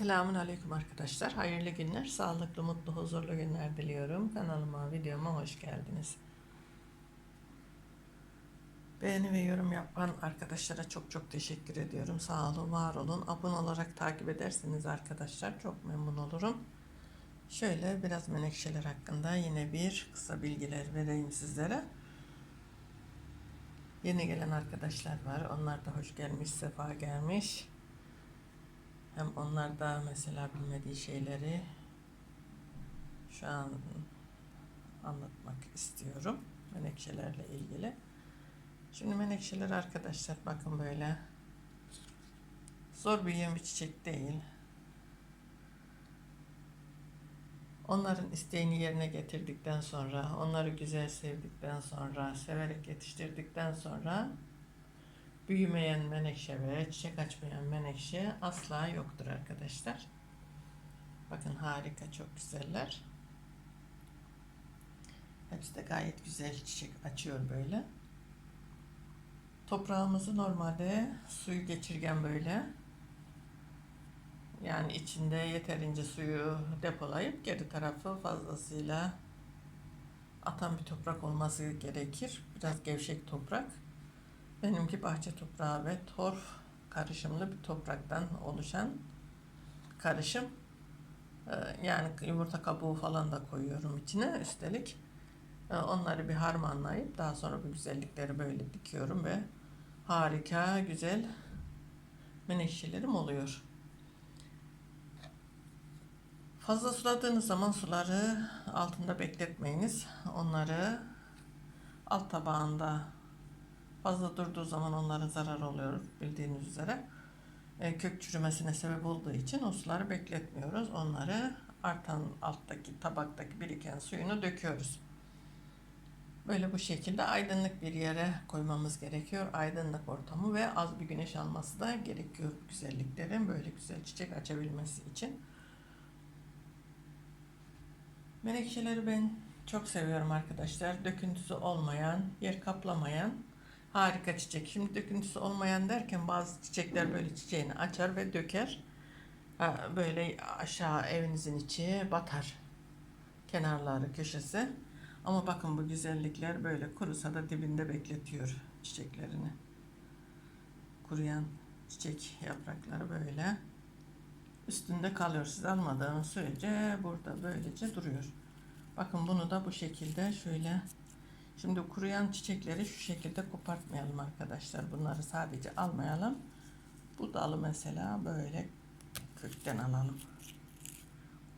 Selamun Aleyküm arkadaşlar. Hayırlı günler, sağlıklı, mutlu, huzurlu günler diliyorum. Kanalıma, videoma hoş geldiniz. Beğeni ve yorum yapan arkadaşlara çok çok teşekkür ediyorum. Sağ olun, var olun. Abone olarak takip ederseniz arkadaşlar çok memnun olurum. Şöyle biraz menekşeler hakkında yine bir kısa bilgiler vereyim sizlere. Yeni gelen arkadaşlar var. Onlar da hoş gelmiş, sefa gelmiş. Hem onlar da mesela bilmediği şeyleri şu an anlatmak istiyorum menekşelerle ilgili. Şimdi menekşeler arkadaşlar bakın böyle zor büyüyen bir çiçek değil. Onların isteğini yerine getirdikten sonra, onları güzel sevdikten sonra, severek yetiştirdikten sonra büyümeyen menekşe ve çiçek açmayan menekşe asla yoktur arkadaşlar. Bakın harika çok güzeller. Hepsi de gayet güzel çiçek açıyor böyle. Toprağımızı normalde suyu geçirgen böyle. Yani içinde yeterince suyu depolayıp geri tarafı fazlasıyla atan bir toprak olması gerekir. Biraz gevşek toprak. Benimki bahçe toprağı ve torf karışımlı bir topraktan oluşan karışım. Ee, Yani yumurta kabuğu falan da koyuyorum içine üstelik. Ee, Onları bir harmanlayıp daha sonra bu güzellikleri böyle dikiyorum ve harika güzel menekşelerim oluyor. Fazla suladığınız zaman suları altında bekletmeyiniz. Onları alt tabağında Fazla durduğu zaman onlara zarar oluyor bildiğiniz üzere. E, kök çürümesine sebep olduğu için o suları bekletmiyoruz. Onları artan alttaki tabaktaki biriken suyunu döküyoruz. Böyle bu şekilde aydınlık bir yere koymamız gerekiyor. Aydınlık ortamı ve az bir güneş alması da gerekiyor güzelliklerin böyle güzel çiçek açabilmesi için. Menekşeleri ben çok seviyorum arkadaşlar. Döküntüsü olmayan, yer kaplamayan Harika çiçek. Şimdi döküntüsü olmayan derken bazı çiçekler böyle çiçeğini açar ve döker. Ha, Böyle aşağı evinizin içi batar. Kenarları, köşesi. Ama bakın bu güzellikler böyle kurusa da dibinde bekletiyor çiçeklerini. Kuruyan çiçek yaprakları böyle üstünde kalıyor. Siz almadığınız sürece burada böylece duruyor. Bakın bunu da bu şekilde şöyle Şimdi kuruyan çiçekleri şu şekilde kopartmayalım arkadaşlar. Bunları sadece almayalım. Bu dalı mesela böyle kökten alalım.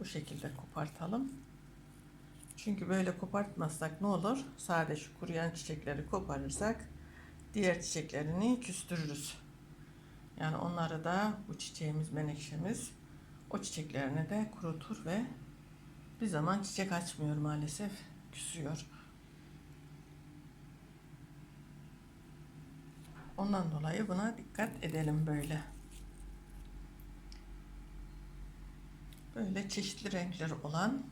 Bu şekilde kopartalım. Çünkü böyle kopartmazsak ne olur? Sadece şu kuruyan çiçekleri koparırsak diğer çiçeklerini küstürürüz. Yani onları da bu çiçeğimiz, menekşemiz o çiçeklerini de kurutur ve bir zaman çiçek açmıyor maalesef. Küsüyor. Ondan dolayı buna dikkat edelim böyle. Böyle çeşitli renkler olan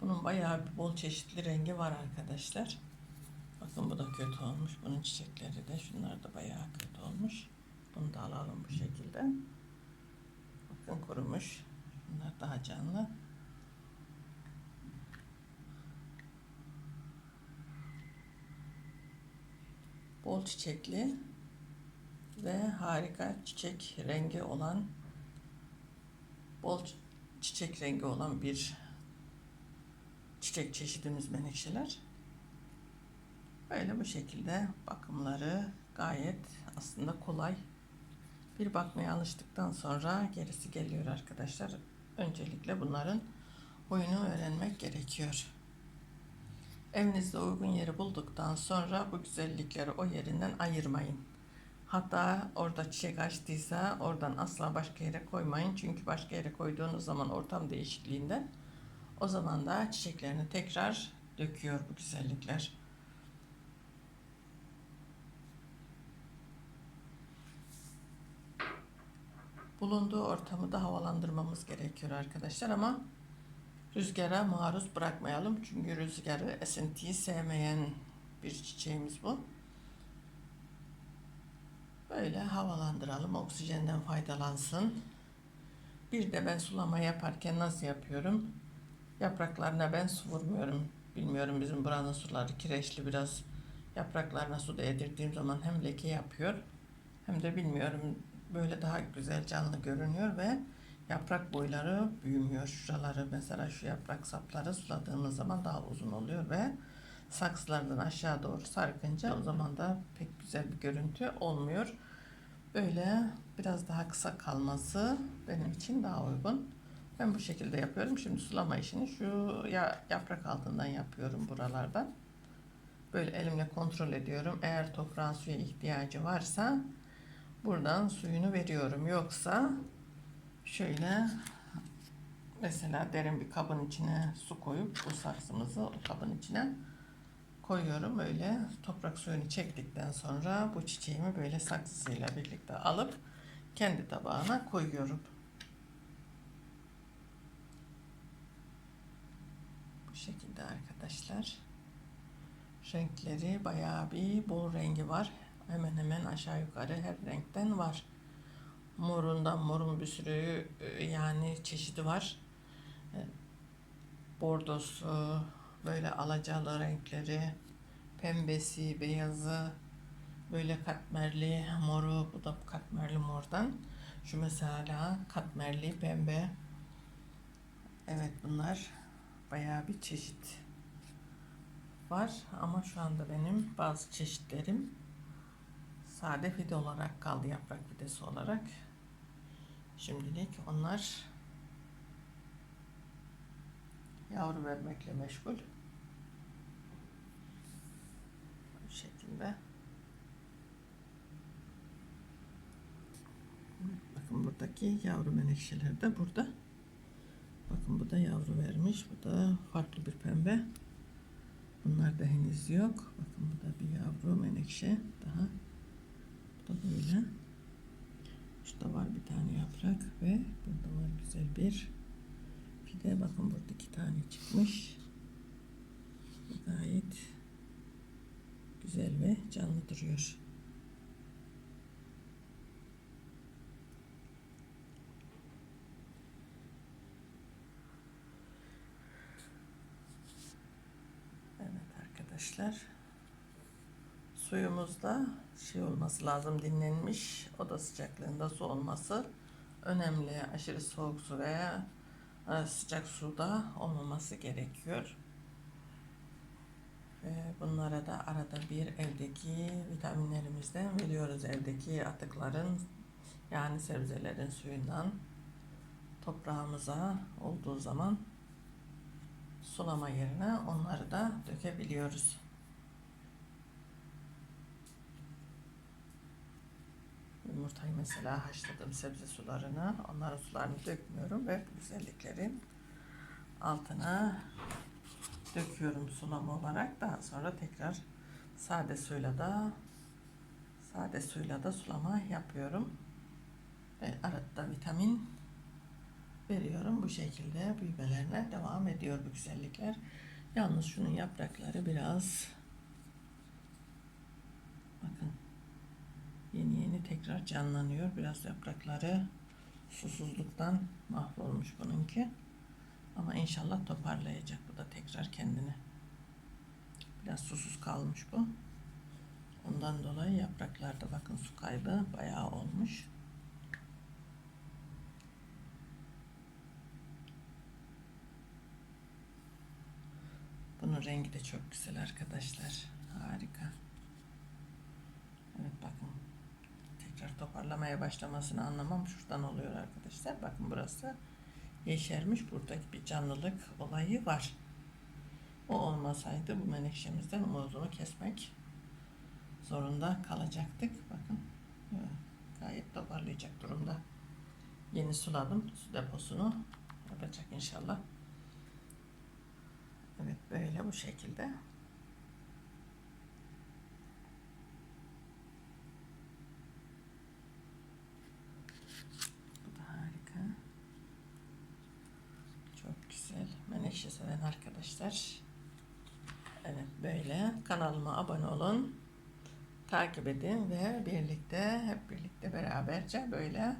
bunun bayağı bir bol çeşitli rengi var arkadaşlar. Bakın bu da kötü olmuş. Bunun çiçekleri de şunlar da bayağı kötü olmuş. Bunu da alalım bu şekilde. Bakın kurumuş. Bunlar daha canlı. Bol çiçekli ve harika çiçek rengi olan bol çiçek rengi olan bir çiçek çeşidimiz menekşeler. Böyle bu şekilde bakımları gayet aslında kolay. Bir bakmaya alıştıktan sonra gerisi geliyor arkadaşlar. Öncelikle bunların oyunu öğrenmek gerekiyor. Evinizde uygun yeri bulduktan sonra bu güzellikleri o yerinden ayırmayın. Hatta orada çiçek açtıysa oradan asla başka yere koymayın. Çünkü başka yere koyduğunuz zaman ortam değişikliğinden o zaman da çiçeklerini tekrar döküyor bu güzellikler. Bulunduğu ortamı da havalandırmamız gerekiyor arkadaşlar ama Rüzgara maruz bırakmayalım. Çünkü rüzgarı, esintiyi sevmeyen bir çiçeğimiz bu. Böyle havalandıralım, oksijenden faydalansın. Bir de ben sulama yaparken nasıl yapıyorum? Yapraklarına ben su vurmuyorum. Bilmiyorum bizim buranın suları kireçli biraz. Yapraklarına su değdirdiğim zaman hem leke yapıyor hem de bilmiyorum böyle daha güzel canlı görünüyor ve yaprak boyları büyümüyor. Şuraları mesela şu yaprak sapları suladığımız zaman daha uzun oluyor ve saksılardan aşağı doğru sarkınca o zaman da pek güzel bir görüntü olmuyor. Böyle biraz daha kısa kalması benim için daha uygun. Ben bu şekilde yapıyorum. Şimdi sulama işini şu ya yaprak altından yapıyorum buralardan. Böyle elimle kontrol ediyorum. Eğer toprağın suya ihtiyacı varsa buradan suyunu veriyorum. Yoksa şöyle mesela derin bir kabın içine su koyup bu saksımızı o kabın içine koyuyorum. Öyle toprak suyunu çektikten sonra bu çiçeğimi böyle saksısıyla birlikte alıp kendi tabağına koyuyorum. Bu şekilde arkadaşlar. Renkleri bayağı bir bol rengi var. Hemen hemen aşağı yukarı her renkten var. Morundan morun bir sürü e, yani çeşidi var. E, Bordosu, böyle alacalı renkleri, pembesi, beyazı, böyle katmerli moru, bu da katmerli mordan. Şu mesela katmerli pembe. Evet bunlar bayağı bir çeşit var ama şu anda benim bazı çeşitlerim sade fide olarak kaldı yaprak fidesi olarak. Şimdilik onlar yavru vermekle meşgul. Bu şekilde. Bakın buradaki yavru menekşeler de burada. Bakın bu da yavru vermiş. Bu da farklı bir pembe. Bunlar da henüz yok. Bakın bu da bir yavru menekşe daha. Bu da böyle. Şurada var bir tane yaprak ve burada var güzel bir fide. Bakın burada iki tane çıkmış. Gayet güzel ve canlı duruyor. Evet arkadaşlar. Suyumuzda şey olması lazım dinlenmiş. Oda sıcaklığında su olması önemli. Aşırı soğuk su veya e, sıcak suda olmaması gerekiyor. Bunlara da arada bir evdeki vitaminlerimizden veriyoruz. Evdeki atıkların yani sebzelerin suyundan toprağımıza olduğu zaman sulama yerine onları da dökebiliyoruz. Yumurtayı mesela haşladım sebze sularını, onların sularını dökmüyorum ve güzelliklerin altına döküyorum sulama olarak. Daha sonra tekrar sade suyla da sade suyla da sulama yapıyorum. Ve arada vitamin veriyorum. Bu şekilde büyümelerine devam ediyor bu güzellikler. Yalnız şunun yaprakları biraz bakın tekrar canlanıyor. Biraz yaprakları susuzluktan mahvolmuş bununki. Ama inşallah toparlayacak bu da tekrar kendini. Biraz susuz kalmış bu. Ondan dolayı yapraklarda bakın su kaybı bayağı olmuş. Bunun rengi de çok güzel arkadaşlar. Harika. Evet bakın. Tekrar toparlamaya başlamasını anlamam şuradan oluyor arkadaşlar. Bakın burası yeşermiş. Buradaki bir canlılık olayı var. O olmasaydı bu menekşemizden umudunu kesmek zorunda kalacaktık. Bakın gayet toparlayacak durumda. Yeni suladım. Su deposunu yapacak inşallah. Evet böyle bu şekilde. Bu da harika. Çok güzel. Menekşe seven arkadaşlar. Evet böyle kanalıma abone olun. Takip edin ve birlikte hep birlikte beraberce böyle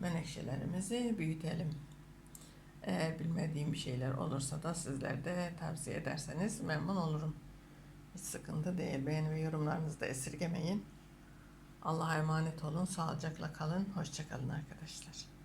menekşelerimizi büyütelim. Eğer bilmediğim şeyler olursa da sizler de tavsiye ederseniz memnun olurum. Hiç sıkıntı değil. Beğeni ve yorumlarınızı da esirgemeyin. Allah'a emanet olun. Sağlıcakla kalın. Hoşçakalın arkadaşlar.